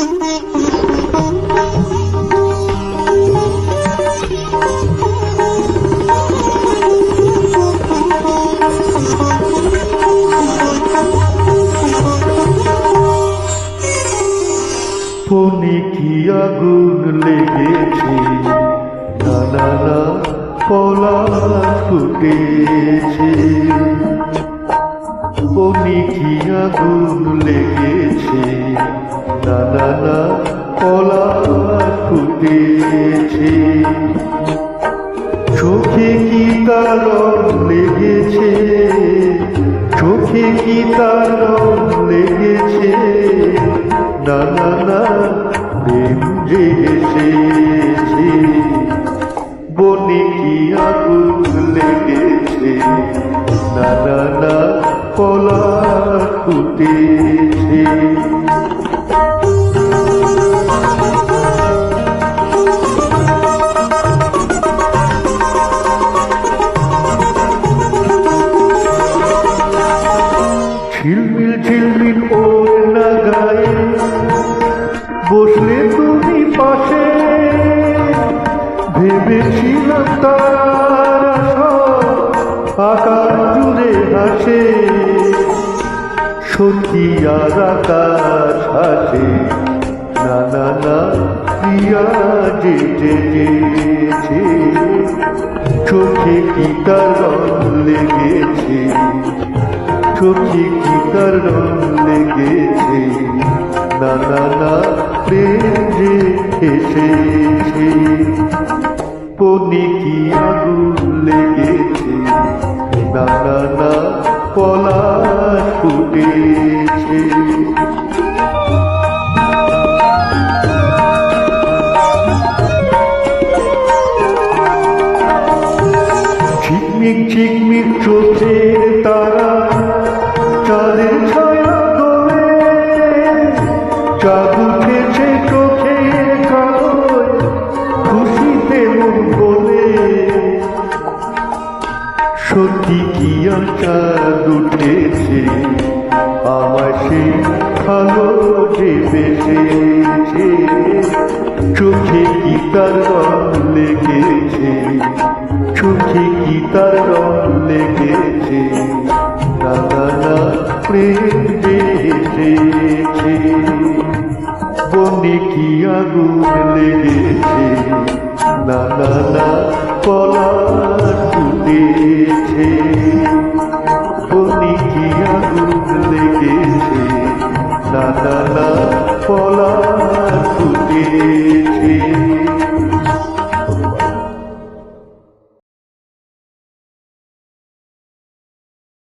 ফোনে কি আগুন লেগেছে? না না না কলা ফুটেছে। ফোনে কি আগুন লেগেছে। না কলা ফুটেছে। চোখে কি তার লেগেছে? চোখে কি তার লেগেছে? না না না প্রেম যে ঝিলমিল ঝিলমিল ওর না গায়ে বসলে তুমি পাশে। ভেবেছিলাম তারা আকাশ সত্যি আর আকাশ হাসে না না না, প্রিয়া যেতে যেছে চোখে কি তার রং লেগেছে? চোখে কি তার লেগেছে? না না না, প্রেম যে এসেছে ঝিকমিক ঝিকমিক চোখের তারা, চাঁদের ছায়া দোলে চাঁদ উঠেছে চোখের খুশিতে মন বলে। সত্যি কি আর চাঁদ উঠেছে আমার সে ভালো যে বেসেছে চোখে কি তার লেগেছে? চোখে কি তার লেগেছে? না প্রেম বেসেছে বনে কি আগুন লেগেছে? না না না